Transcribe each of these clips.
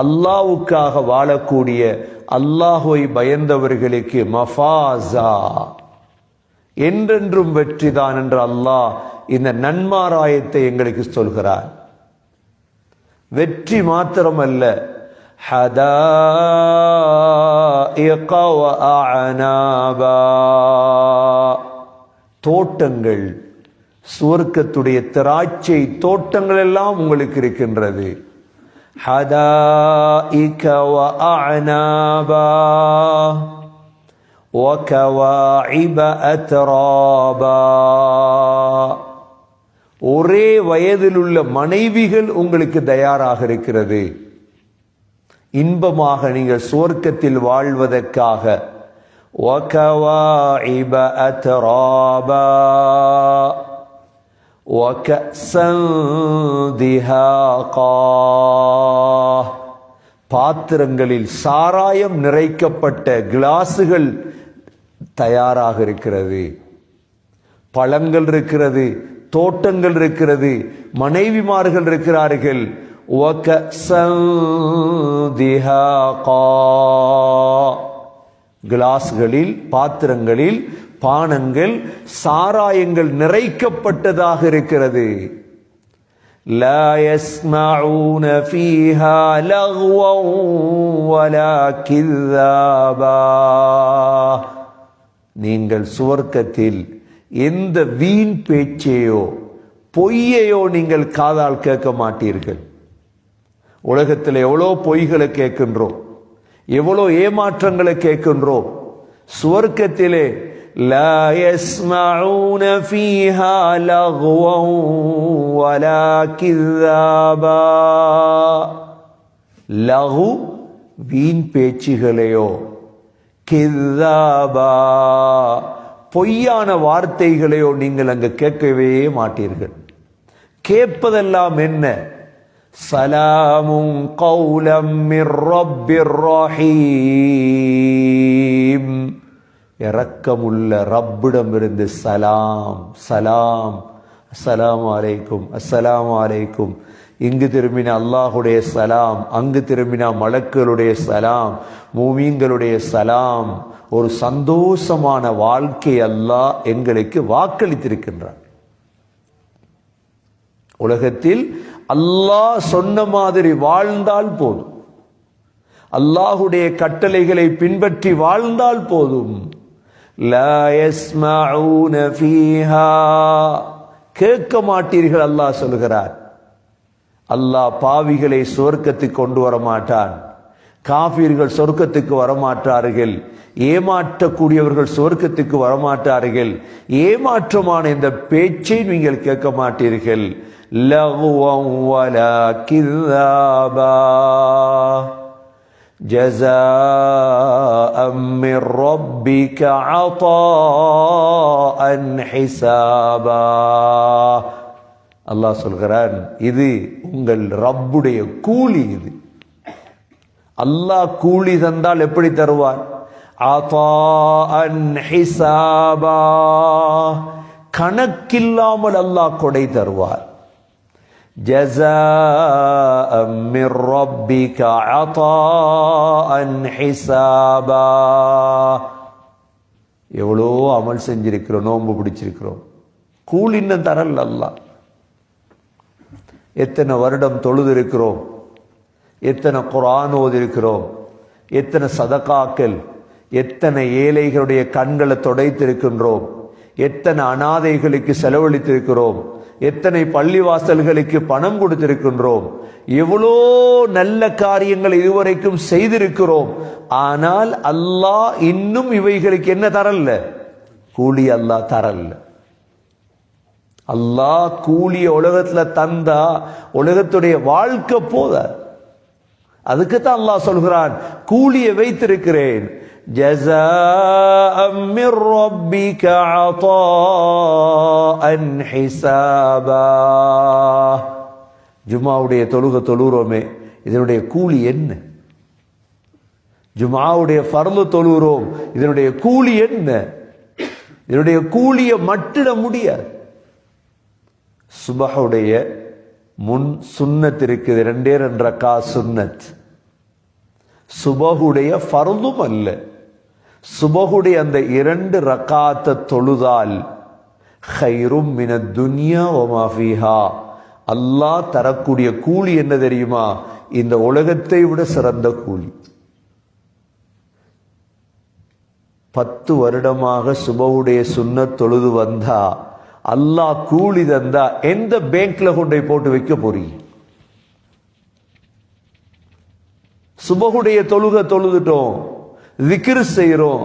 அல்லாவுக்காக வாழக்கூடிய அல்லாஹுவை பயந்தவர்களுக்கு மஃபாசா என்றென்றும் வெற்றிதான் என்று அல்லாஹ் இந்த நன்மாராயத்தை எங்களுக்கு சொல்கிறார். வெற்றி மாத்திரமல்ல. தோட்டங்கள் சுவர்க்கத்துடைய திராட்சை தோட்டங்கள் எல்லாம் உங்களுக்கு இருக்கின்றது. حدائق وأعنابا وكواعب أترابا ஒரே வயதில் உள்ள மனைவிகள் உங்களுக்கு தயாராக இருக்கிறது இன்பமாக நீங்கள் சுவர்க்கத்தில் வாழ்வதற்காக وكواعب أترابا وكأسا دهاقا பாத்திரங்களில் சாராயம் நிறைக்கப்பட்ட கிளாஸுகள் தயாராக இருக்கிறது பழங்கள் இருக்கிறது தோட்டங்கள் இருக்கிறது மனைவிமார்கள் இருக்கிறார்கள் وَكَأْسًا دِهَاقًا கிளாஸ்களில் பாத்திரங்களில் பானங்கள் சாராயங்கள் நிறைக்கப்பட்டதாக இருக்கிறது لا يسمعون فيها لغوا ولا كذابا நீங்கள் சுவர்க்கத்தில் எந்த வீண் பேச்சையோ பொய்யையோ நீங்கள் காதால் கேட்க மாட்டீர்கள் உலகத்தில் எவ்வளோ பொய்களை கேட்கின்றோம் எவ்வளோ ஏமாற்றங்களை கேட்கின்றோம் சுவர்க்கத்திலே لا يسمعون فيها لغوا ولا كذابا லகு வீண் பேச்சுகளையோ கிதாபா பொய்யான வார்த்தைகளையோ நீங்கள் அங்கு கேட்கவே மாட்டீர்கள் கேட்பதெல்லாம் என்ன சலாமும் கௌலம் ரப்பிர் ரஹீம் இறக்கமுள்ள ரப்பிடமிருந்து சலாம் சலாம் அஸ்ஸலாமு அலைக்கும் அஸ்ஸலாம் அலைக்கும். இங்கு திரும்பின அல்லாஹுடைய சலாம் அங்கு திரும்பின மலக்களுடைய சலாம் மூமீன்களுடைய சலாம் ஒரு சந்தோஷமான வாழ்க்கை அல்லாஹ் எங்களுக்கு வாக்களித்திருக்கின்றான். உலகத்தில் அல்லாஹ் சொன்ன மாதிரி வாழ்ந்தால் போதும். அல்லாஹுடைய கட்டளைகளை பின்பற்றி வாழ்ந்தால் போதும். லா யஸ்மஊன ஃபீஹா கேட்க மாட்டீர்கள் அல்லாஹ் சொல்கிறார் அல்லாஹ் பாவிகளை சொர்க்கத்துக்கு கொண்டு வர மாட்டான் காபீர்கள் சொர்க்கத்துக்கு வரமாட்டார்கள். ஏமாற்றக்கூடியவர்கள் சொர்க்கத்துக்கு வரமாட்டார்கள். ஏமாற்றமான இந்த பேச்சை நீங்கள் கேட்க மாட்டீர்கள் லகுவம் வலா கிதாபா. جزاء من ربك عطاء حسابا அல்லாஹ் சொல்கிறான் இது உங்கள் ரப்புடைய கூலி இது அல்லாஹ் கூலி தந்தால் எப்படி தருவார் அன் ஹிசாபா கணக்கில்லாமல் அல்லாஹ் கொடை தருவார் جزاء من ربك عطاء حسابا எவ்வளோ அமல் செஞ்சிருக்கிறோம் நோன்பு பிடிச்சிருக்கிறோம் கூலி இன்னும் தரல அல்லாஹ் எத்தனை வருடம் தொழுது இருக்கிறோம் எத்தனை குரான் ஓதிருக்கிறோம் எத்தனை சதகாக்கள் எத்தனை ஏழைகளுடைய கண்களை தொடைத்திருக்கின்றோம் எத்தனை அனாதைகளுக்கு செலவழித்திருக்கிறோம் எத்தனை பள்ளிவாசல்களுக்கு பணம் கொடுத்திருக்கின்றோம்? எவ்வளோ நல்ல காரியங்கள் இதுவரைக்கும் செய்திருக்கிறோம். ஆனால் அல்லாஹ் இன்னும் இவைகளுக்கு என்ன தரல கூலி அல்லாஹ் தரல அல்லாஹ் கூலிய உலகத்துல தந்தா உலகத்துடைய வாழ்க்கை போத அதுக்கு தான் அல்லாஹ் சொல்கிறான் கூலியை வைத்திருக்கிறேன். جزاء من ربك عطاء حسابا ஜுமாவுடைய தொழுக தொழுகிறோமே இதனுடைய கூலி என்ன ஜுமாவுடைய ஃபர்லு தொழுகிறோம் இதனுடைய கூலி என்ன இதனுடைய கூலியை மட்டிட முடியாது சுபஹுடைய முன் சுன்னத் இருக்குது ரெண்டே ரெண்டு ரக்கா சுன்னத் சுபகுடைய ஃபர்தும் அல்ல சுபகுடைய அந்த இரண்டு ரக்காத்த தொழுதால் ஹைரும் மின துன்யா ஒமாஃபிஹா அல்லாஹ் தரக்கூடிய கூலி என்ன தெரியுமா? இந்த உலகத்தை விட சிறந்த கூலி. பத்து வருடமாக சுபவுடைய சுண்ண தொழுது வந்தா அல்லாஹ் கூலி தந்தா எந்த பேங்க்ல கொண்டு போட்டு வைக்க போறீங்க? சுபகுடைய தொழுக தொழுதுட்டோம். விக்கிரு செய்கிறோம்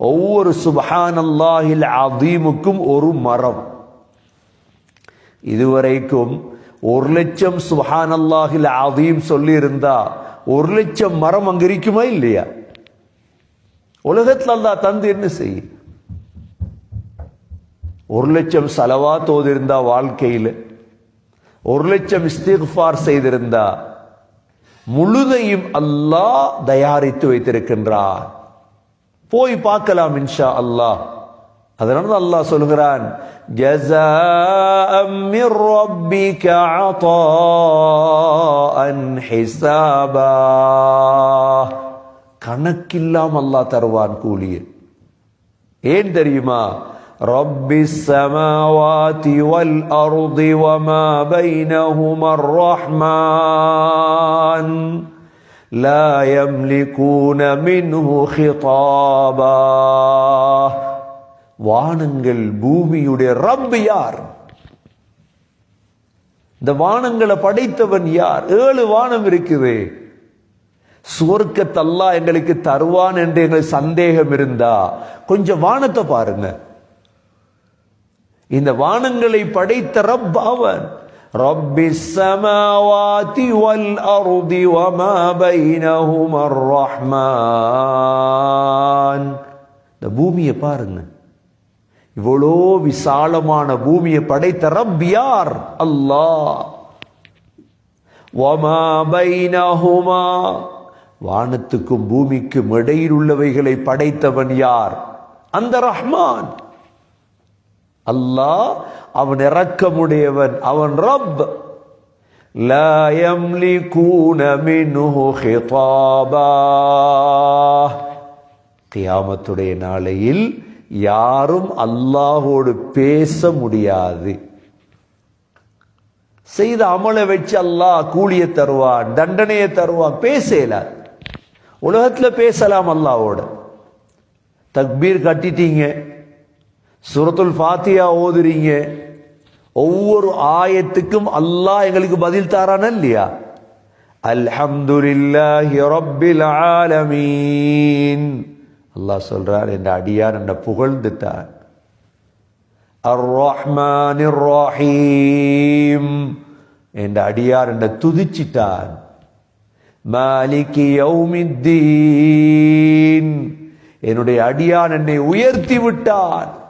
ஒவ்வொரு சுபஹான் அல்லாஹில் அதீமுக்கும் ஒரு மரம். இதுவரைக்கும் ஒரு லட்சம் சுபஹான் அல்லாஹில் அதீம் சொல்லியிருந்தா ஒரு லட்சம் மரம் அங்க இருக்குமா இல்லையா? உலகத்தில் அல்லாஹ் தந்து என்ன செய்ய ஒரு லட்சம் சலவா தோதிருந்தா வாழ்க்கையில் ஒரு லட்சம் இஸ்திஃபார் செய்திருந்தா முழுதையும் அல்லாஹ் தயாரித்து வைத்திருக்கின்றார் போய் பார்க்கலாம் இன்ஷா அல்லாஹ். அதனால தான் அல்லாஹ் சொல்கிறான் ஜஸாஅம் மிர் ரப்பிக அதான் ஹிசாபா கணக்கில்லாம அல்லாஹ் தருவான் கூலியை. ஏன் தெரியுமா? ரப்பி السماوات والأرض وما بينهما الرحمن لا يملكون منه خطابا வானங்கள் பூமியுடைய ரப் யார் இந்த வானங்களை படைத்தவன் யார் ஏழு வானம் இருக்குது சுவர்க்கத்தை அல்லாஹ் எங்களுக்கு தருவான் என்று எங்களுக்கு சந்தேகம் இருந்தா கொஞ்சம் வானத்தை பாருங்க இந்த வானங்களை படைத்த ரப் அவன். ரப்பி சமாவாதி வல் அருதி வமா ரஹ்மான் இந்த பூமியை பாருங்க. இவ்வளோ விசாலமான பூமியை படைத்த ரப் யார்? அல்லாஹ். வமா பைனஹுமா. வானத்துக்கும் பூமிக்கும் இடையில் உள்ளவைகளை படைத்தவன் யார்? அந்த ரஹ்மான். அல்லாஹ் அவன் இரக்கமுடையவன் அவன் ரப் لا يملكون منه خطابا கியாமத்துடைய நாளையில் யாரும் அல்லாஹோடு பேச முடியாது செய்த அமலை வச்சு அல்லாஹ் கூலிய தருவான் தண்டனையை தருவான் பேசல உலகத்துல பேசலாம் அல்லாவோட தக்பீர் கட்டிட்டீங்க சுரத்துல் ஃபாத்தியா ஓதுறீங்க. ஒவ்வொரு ஆயத்துக்கும் அல்லாஹ் எங்களுக்கு பதில் தாரான இல்லையா? அல்ஹம்துலில்லாஹி ரப்பில் ஆலமீன். அல்லாஹ் சொல்றார் என் அடியார் என்ன புகழ்ந்துட்டான். அர் ரஹ்மான் ரஹீம் என்ற அடியார் என்ன துதிச்சிட்டான். மாலிகி யௌமித்தீன். என்னுடைய அடியான் என்னை உயர்த்தி விட்டான்.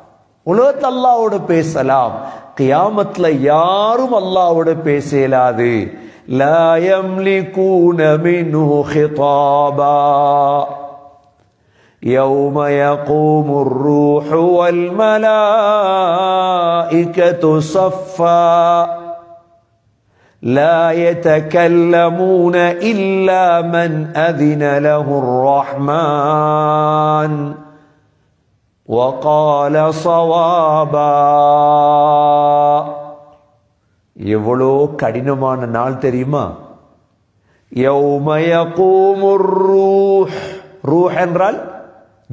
உலகத்தில் அல்லாவோட பேசலாம் கியாமத்துல யாரும் அல்லாவோட பேச இயலாது لا يملكون منه خطابا يوم يقوم الروح والملائكة صفا لا يتكلمون إلا من أذن له الرحمن வகால சவாபா எவ்வளோ கடினமான நாள் தெரியுமா? யௌமய கூமுர் ரூஹ் ரூஹ் என்றால்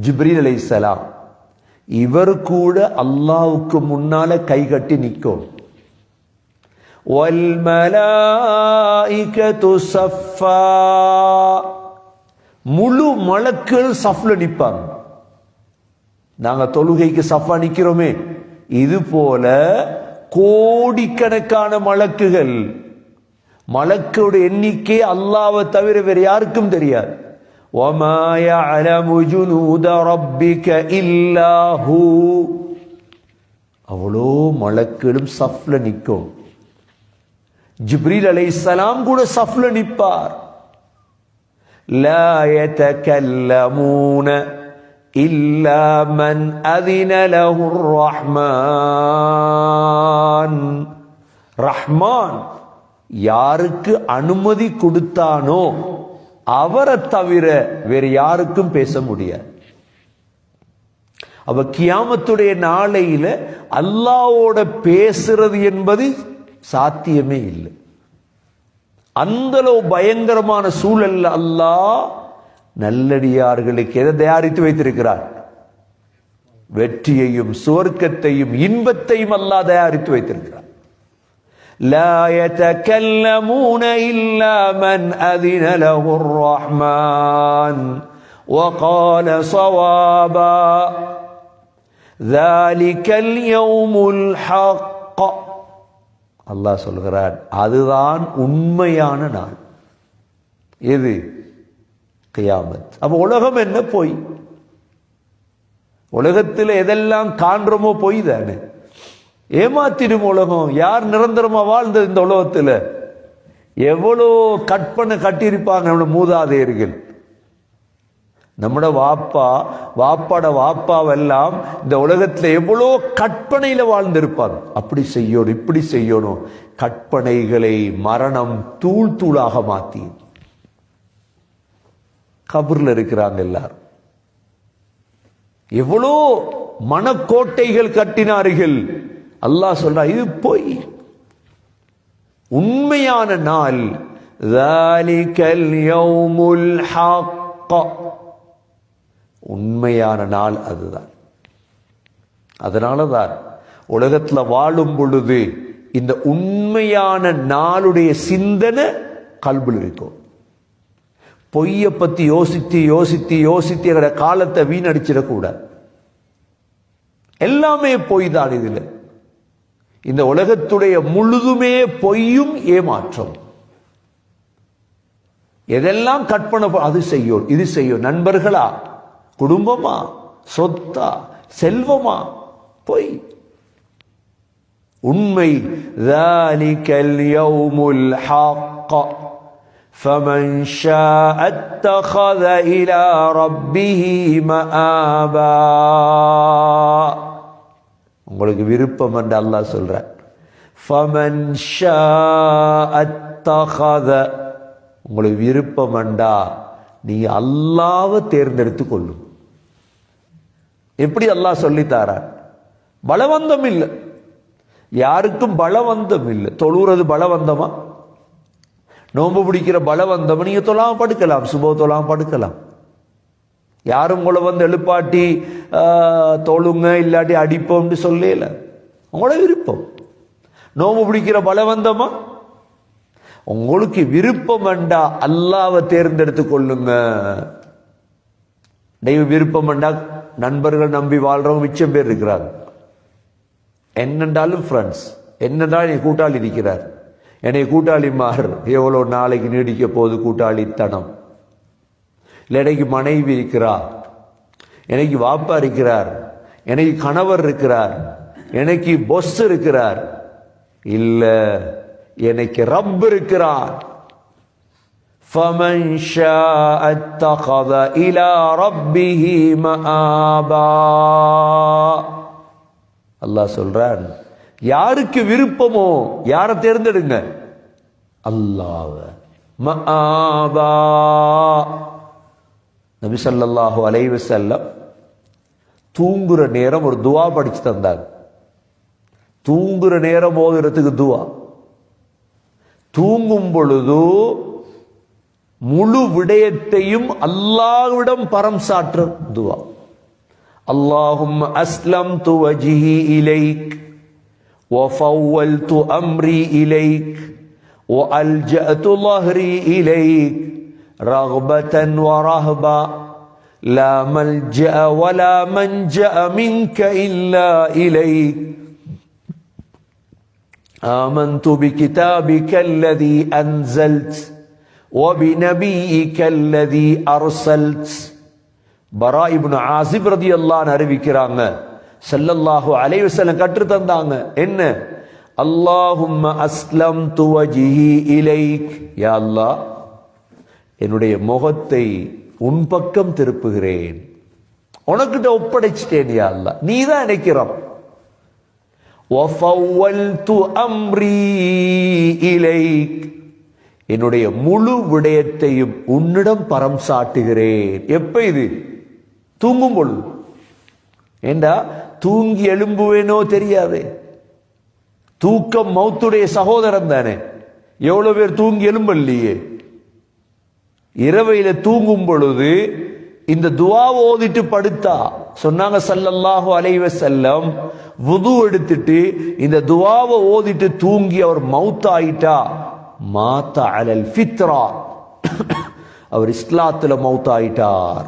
ஜிப்ரீல் அலை சலாம் இவர் கூட அல்லாவுக்கு முன்னால கை கட்டி நிற்கும். முழு மலக்கள் சஃப்ல நிற்பாங்க. நாங்க தொழுகைக்கு சஃபா நிக்கிறோமே இது போல கோடிக்கணக்கான மலக்குகள் மலக்கோட எண்ணிக்கை அல்லாவை தவிர வேறு யாருக்கும் தெரியாது وَمَا يَعْلَمُ جُنُودَ رَبِّكَ إِلَّا هُوَ அவ்வளோ மலக்களும் சஃப்ல நிற்கும் ஜிப்ரீல் அலைஹிஸ்ஸலாம் கூட சஃப்ல நிற்பார் லா يتكلمون إلا من أذن له الرحمن ரஹ்மான் யாருக்கு அனுமதி கொடுத்தானோ அவரை தவிர வேற யாருக்கும் பேச முடியாது அவ கியாமத்துடைய நாளையில அல்லாவோட பேசுறது என்பது சாத்தியமே இல்லை அந்த அளவு பயங்கரமான சூழல்ல அல்லாஹ் நல்லடியார்களுக்கு எதை தயாரித்து வைத்திருக்கிறார் வெற்றியையும் சுவர்க்கத்தையும் இன்பத்தையும் அல்லாஹ் தயாரித்து வைத்திருக்கிறார் لا يتكلمون إلا من أذن له الرحمن وقال صوابا ذلك اليوم الحق அல்லாஹ் சொல்கிறான் அதுதான் உண்மையான நாள் எது கியாமத். அப்ப உலகம் என்ன பொய்? உலகத்தில் எதெல்லாம் காண்றோமோ பொய் தானே. ஏமாத்திடும் உலகம். யார் நிரந்தரமா வாழ்ந்தது இந்த உலகத்தில்? எவ்வளோ கற்பனை கட்டியிருப்பாங்க நம்மளோட மூதாதையர்கள். நம்மட வாப்பா வாப்பாட வாப்பாவெல்லாம் இந்த உலகத்தில் எவ்வளோ கற்பனையில் வாழ்ந்திருப்பாங்க. அப்படி செய்யணும் இப்படி செய்யணும். கற்பனைகளை மரணம் தூள் தூளாக மாத்தி கபூரில் இருக்கிறாங்க எல்லாரும். எவ்வளோ மனக்கோட்டைகள் கட்டினார்கள். அல்லாஹ் சொல்றா இது போய். உண்மையான நாள். உண்மையான நாள் அதுதான். அதனால தான் உலகத்தில் வாழும் பொழுது இந்த உண்மையான நாளுடைய சிந்தனை கல்பில் இருக்கும். பொய்ய பத்தி யோசித்து யோசித்து யோசித்து எங்கிற காலத்தை வீணடிச்சிடக்கூடாது எல்லாமே பொய் தான் இதுல இந்த உலகத்துடைய முழுதுமே பொய்யும் ஏமாற்றம் எதெல்லாம் கற்பனை ப- அது செய்யும் இது செய்யும் நண்பர்களா குடும்பமா சொத்தா செல்வமா பொய் உண்மை ذلك اليوم الحق فمن شاء اتخذ إلى ربه مآبا உங்களுக்கு விருப்பம் என்று அல்லாஹ் சொல்றார் فمن شاء اتخذ உங்களுக்கு விருப்பம் என்றா நீ அல்லாவை தேர்ந்தெடுத்து கொள்ளும் எப்படி அல்லாஹ் சொல்லித்தாரார் பலவந்தம் இல்லை யாருக்கும் பலவந்தம் இல்லை தொழுறது பலவந்தமா நோன்பு பிடிக்கிற பலவந்தம் நீங்கள் தொழாம படுக்கலாம் சுப தொழாம படுக்கலாம். யாரும் உங்களை வந்து எழுப்பாட்டி தொழுங்க இல்லாட்டி அடிப்போம்னு சொல்லல. உங்களோட விருப்பம். நோம்பு பிடிக்கிற பலவந்தமா உங்களுக்கு விருப்பம் வேண்டா அல்லாவை தேர்ந்தெடுத்து கொள்ளுங்க. தெய்வ விருப்பம் வேண்டா நண்பர்கள் நம்பி வாழ்றவங்க மிச்சம் பேர் இருக்கிறாங்க. என்னென்றாலும் ஃப்ரெண்ட்ஸ் என்னென்றாலும் என் கூட்டாளி இருக்கிறார். என்னை கூட்டாளி மாறு எவ்வளோ நாளைக்கு நீடிக்க போகுது கூட்டாளித்தனம் இல்லை எனக்கு மனைவி இருக்கிறார் எனக்கு வாப்பா இருக்கிறார் எனக்கு கணவர் இருக்கிறார் எனக்கு பொஸ் இருக்கிறார் இல்ல எனக்கு ரப் இருக்கிறார் فمن شاء اتخذ إلى ربه مآبا அல்லாஹ் சொல்றான் யாருக்கு விருப்பமோ யாரை தேர்ந்தெடுங்க? அல்லாவ. நபி சல்லாஹூ அலைவ செல்லம் தூங்குற நேரம் ஒரு துவா படிச்சு தந்தாங்க. தூங்குற நேரம் ஓதுறதுக்கு துவா. தூங்கும் பொழுது முழு விடயத்தையும் அல்லாஹ்விடம் பரம் சாற்ற துவா. அல்லாஹும் அஸ்லம் துவஜி இலைக். وفولت أمري إليك وألجأت ظهري إليك رغبة ورهبة لا ملجأ ولا منجأ منك إلا إليك آمنت بكتابك الذي أنزلت وبنبيك الذي أرسلت பரா இப்னு ஆசிப் ரதியல்லாஹு அறிவிக்கிறாங்க செல்லல்லாஹு அலைவசலம் கற்று தந்தாங்க என்ன? அல்லாஹும் அஸ்லம் துவஜிஹி இலைக். யா அல்லாஹ் என்னுடைய முகத்தை உன் பக்கம் திருப்புகிறேன். உனக்கிட்ட ஒப்படைச்சிட்டேன் யா அல்லா நீ தான் நினைக்கிறோம் என்னுடைய முழு விடயத்தையும் உன்னிடம் பரம் சாட்டுகிறேன் எப்ப இது? தூங்கும் பொழுது ஏண்டா? தூங்கி எழும்புவேனோ தெரியாது. தூக்கம் மௌத்துடைய சகோதரன் தானே. எவ்வளவு பேர் தூங்கி எழும்பல்லையே. இரவையில தூங்கும் பொழுது இந்த துவா ஓதிட்டு படுத்தா. சொன்னாங்க சல்லல்லாஹு அலைவ செல்லம் வுது எடுத்துட்டு இந்த துவாவை ஓதிட்டு தூங்கி அவர் மவுத் ஆயிட்டா மாத்தா அலல் ஃபித்ரா. அவர் இஸ்லாத்துல மவுத் ஆயிட்டார்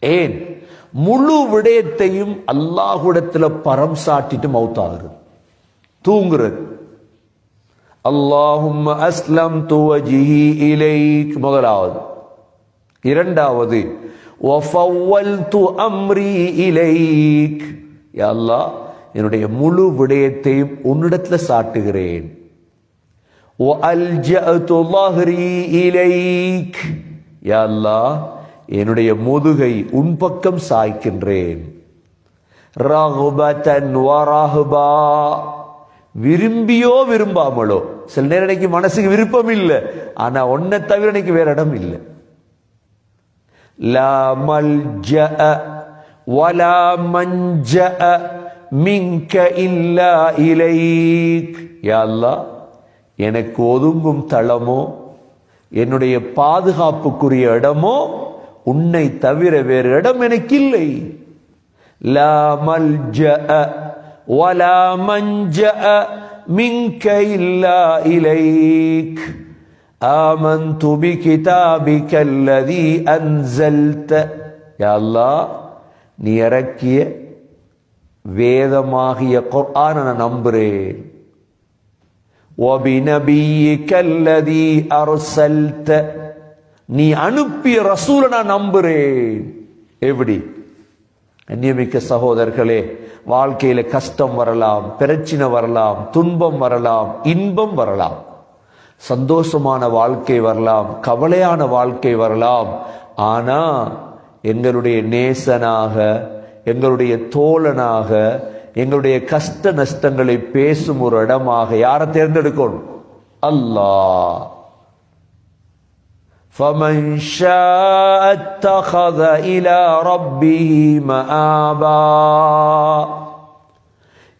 ஏன்? முழு விடயத்தையும் அல்லாஹுடத்துல பரம் சாட்டிட்டு மவுத்தாகிறது தூங்குறது. அல்லாஹும் அஸ்லம் துவஜிஹி இலைக் முதலாவது. இரண்டாவது அம்ரி இலைக் அல்லாஹ் என்னுடைய முழு விடயத்தையும் உன்னிடத்துல சாட்டுகிறேன். இலைக் யா அல்லாஹ் என்னுடைய முதுகை உன் பக்கம் சாய்க்கின்றேன். விரும்பியோ விரும்பாமலோ. சில நேரம் எனக்கு மனசுக்கு விருப்பம் இல்லை. ஆனா ஒன்னை தவிர எனக்கு வேற இடம் இல்லை. லா மல்ஜஅ வலா மஞ்ச மின்க இல்லா இலைக். யா எனக்கு ஒதுங்கும் தளமோ என்னுடைய பாதுகாப்புக்குரிய இடமோ உன்னை தவிர வேறு இடம் எனக்கு இல்லை லா மல்ஜஅ வலா மன்ஜஅ மின்க இல்லா இலைக் آمنت بكتابك الذي أنزلت يا الله நீ இறக்கிய வேதமாகிய குர்ஆனை நான் நம்புறேன் وبنبيك الذي أرسلت நீ அனுப்பிய ரசூலை நான் நம்புறேன். எப்படி? நியமிக்க சகோதரர்களே வாழ்க்கையில கஷ்டம் வரலாம் பிரச்சனை வரலாம் துன்பம் வரலாம் இன்பம் வரலாம். சந்தோஷமான வாழ்க்கை வரலாம் கவலையான வாழ்க்கை வரலாம். ஆனா எங்களுடைய நேசனாக எங்களுடைய தோழனாக எங்களுடைய கஷ்ட நஷ்டங்களை பேசும் ஒரு இடமாக யாரை தேர்ந்தெடுக்கணும்? அல்லாஹ். فمن شاء اتخذ إلى ربه مآبا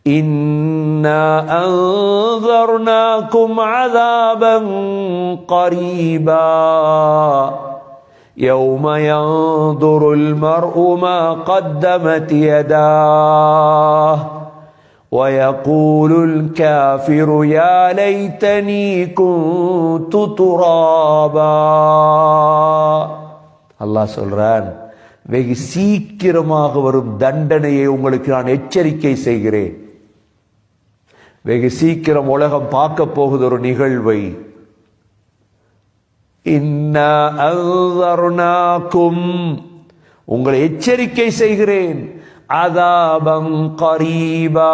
انا انذرناكم عذابا قريبا يوم ينظر المرء ما قدمت يداه ويقول الكافر يا ليتني كنت ترابا அல்லாஹ் சொல்றான் வெகு சீக்கிரமாக வரும் தண்டனையை உங்களுக்கு நான் எச்சரிக்கை செய்கிறேன் வெகு சீக்கிரம் உலகம் பார்க்க போகுது ஒரு நிகழ்வை இன்னா அன்தர்னாக்கும் உங்களை எச்சரிக்கை செய்கிறேன் அதாபம் கரீபா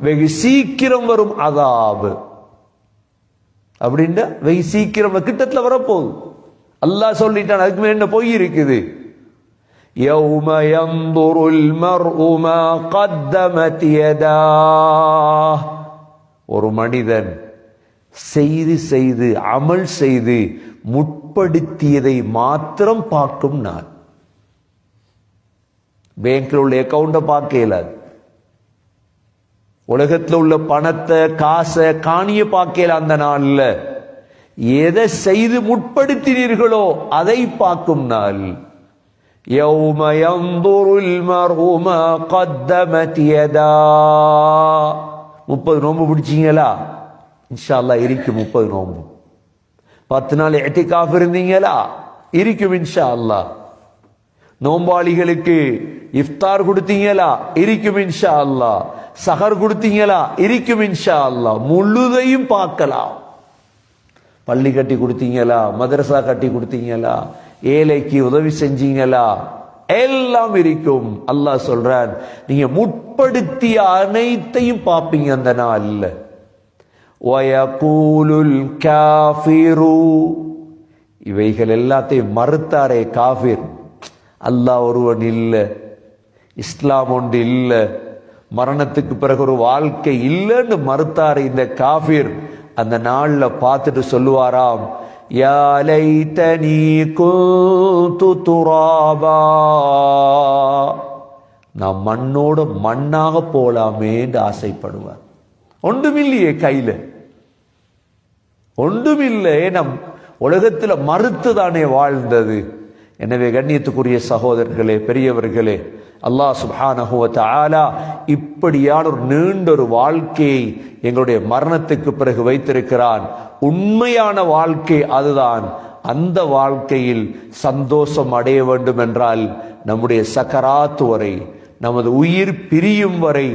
வெகு சீக்கிரம் வரும் அதாபு அப்படின்னா வெகு சீக்கிரம் கிட்டத்துல வரப்போகுது அல்லாஹ் சொல்லிட்டான் அதுக்கு மேல என்ன பொய் இருக்குது يوم ينظر المرء ما قدمت يداه ஒரு மனிதன் செய்து செய்து அமல் செய்து முற்படுத்தியதை மாத்திரம் பார்க்கும் நான் பேங்க்ல உள்ள அக்கௌண்ட பார்க்க இயலாது உலகத்துல உள்ள பணத்தை காசை காணிய பார்க்கல அந்த நாள்ல எதை செய்து முற்படுத்தினீர்களோ அதை பார்க்கும் நாள் يوم ينظر المرء ما قدمت يداه முப்பது நோன்பு பிடிச்சீங்களா இன்ஷா அல்லாஹ் இருக்கும் முப்பது நோன்பு பத்து நாள் எட்டிகாஃப் இருந்தீங்களா இருக்கும் இன்ஷா அல்லாஹ் நோம்பாளிகளுக்கு இஃப்தார் கொடுத்தீங்களா? இருக்கும் இன்ஷா அல்லாஹ் சஹர் கொடுத்தீங்களா? இருக்கும் இன்ஷா அல்லாஹ் முழுதையும் பார்க்கலாம். பள்ளி கட்டி கொடுத்தீங்களா? மதரசா கட்டி கொடுத்தீங்களா? ஏழைக்கு உதவி செஞ்சீங்களா? எல்லாம் இருக்கும். அல்லாஹ் சொல்றான் நீங்க முற்படுத்திய அனைத்தையும் பார்ப்பீங்க அந்த நாள்ல. வயகூலுல் காஃபிரு. இவைகள் எல்லாத்தையும் மறுத்தாரே காஃபிர். அல்லாஹ் ஒருவன் இல்லை. இஸ்லாம் ஒன்று இல்லை. மரணத்துக்கு பிறகு ஒரு வாழ்க்கை இல்லைன்னு மறுத்தார் இந்த காஃபிர். அந்த நாளில் பார்த்துட்டு சொல்லுவாராம் யா லைத்தனி துராபா. நான் மண்ணோட மண்ணாக போலாமேன்னு ஆசைப்படுவார். ஒன்றுமில்லையே கையில். ஒன்றுமில்லை நம் உலகத்தில் மறுத்து தானே வாழ்ந்தது. எனவே கண்ணியத்துக்குரிய சகோதரர்களே பெரியவர்களே அல்லாஹ் சுப்ஹானஹு ஆலா இப்படியான ஒரு நீண்ட ஒரு வாழ்க்கையை எங்களுடைய மரணத்துக்கு பிறகு வைத்திருக்கிறான். உண்மையான வாழ்க்கை அதுதான். அந்த வாழ்க்கையில் சந்தோஷம் அடைய வேண்டும் என்றால் நம்முடைய சக்கராத்து வரை நமது உயிர் பிரியும் வரை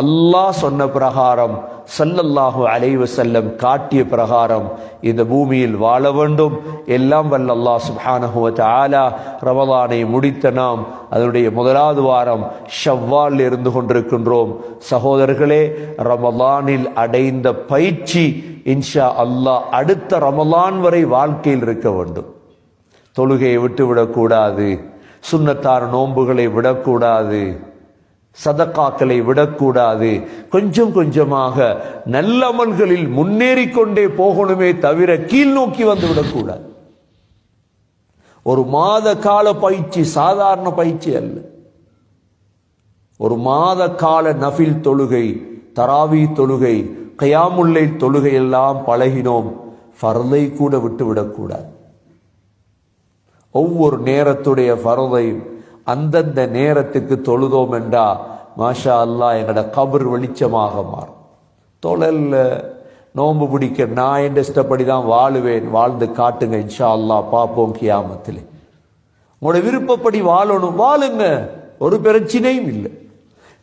அல்லாஹ் சொன்ன பிரகாரம் சல்லல்லாஹு அலைவு செல்லம் காட்டிய பிரகாரம் இந்த பூமியில் வாழ வேண்டும். எல்லாம் வல்ல அல்லாஹ் சுப்ஹானஹு ஆலா ரமலானை முடித்த நாம் அதனுடைய முதலாவது வாரம் ஷவ்வால் இருந்து கொண்டிருக்கின்றோம். சகோதரர்களே ரமலானில் அடைந்த பயிற்சி இன்ஷா அல்லாஹ் அடுத்த ரமலான் வரை வாழ்க்கையில் இருக்க வேண்டும். தொழுகையை விட்டு விடக்கூடாது நோன்புகளை விடக்கூடாது சதக்காக்களை விடக்கூடாது. கொஞ்சம் கொஞ்சமாக நல்லமல்களில் முன்னேறி கொண்டே போகணுமே தவிர கீழ் நோக்கி வந்து விடக்கூடாது. ஒரு மாத கால பயிற்சி சாதாரண பயிற்சி அல்ல. ஒரு மாத கால நஃபில் தொழுகை தராவி தொழுகை கயாமுல்லை தொழுகை எல்லாம் பழகினோம். ஃபர்தை கூட விட்டு விடக்கூடாது. ஒவ்வொரு நேரத்துடைய ஃபரதையும் அந்தந்த நேரத்துக்கு தொழுதோம் என்றா மாஷா அல்லா எங்களோட கபர் வெளிச்சமாக மாறும். தொழல்ல நோன்பு பிடிக்க நான் என் இஷ்டப்படி தான் வாழுவேன். வாழ்ந்து காட்டுங்க இன்ஷா அல்லாஹ் பார்ப்போம் கியாமத்தில். உங்களோட விருப்பப்படி வாழணும். வாழுங்க. ஒரு பிரச்சனையும் இல்லை.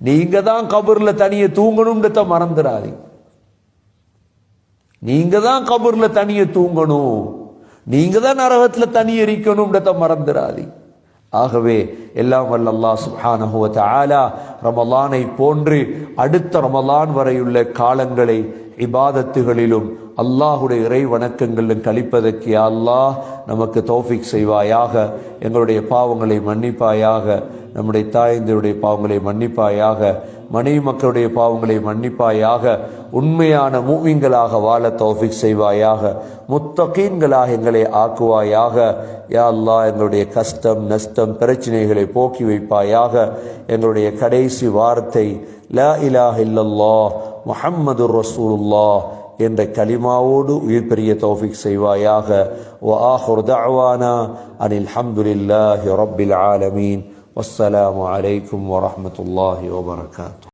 நீங்க தான் கபூர்ல தனியே தூங்கணும்ன்றத மறந்துடாதீங்க. நீங்க தான் கபூர்ல தனியே தூங்கணும். நீங்க தான் நரகத்துல தனி எரிக்கணும்ன்றத மறந்துடாதீங்க. ஆகவே எல்லாம் வல்ல அல்லா சுஹானஹுவ வ ரமலானை போன்று அடுத்த ரமலான் வரையுள்ள காலங்களை இபாதத்துகளிலும் அல்லாஹுடைய இறை வணக்கங்களிலும் கழிப்பதற்கு அல்லாஹ் நமக்கு தோஃபிக் செய்வாயாக எங்களுடைய பாவங்களை மன்னிப்பாயாக நம்முடைய தாய்ந்தருடைய பாவங்களை மன்னிப்பாயாக மனைவி மக்களுடைய பாவங்களை மன்னிப்பாயாக உண்மையான மூவிங்களாக வாழ தௌஃபிக் செய்வாயாக முத்தகீன்களாக எங்களை ஆக்குவாயாக யா அல்லாஹ் எங்களுடைய கஷ்டம் நஷ்டம் பிரச்சனைகளை போக்கி வைப்பாயாக எங்களுடைய கடைசி வார்த்தை லா இலாஹ் இல்லல்லா முஹம்மது ரசூலுல்லாஹ் என்ற கலிமாவோடு உயிர் பெரிய தௌஃபிக் செய்வாயாக வ ஆஹிரு தஅவானா அனில் ஹம்துலில்லாஹி ரப்பில் ஆலமீன் வஸ்ஸலாமு அலைக்கும் வரஹ்மத்துல்லாஹி வபரகாத்துஹு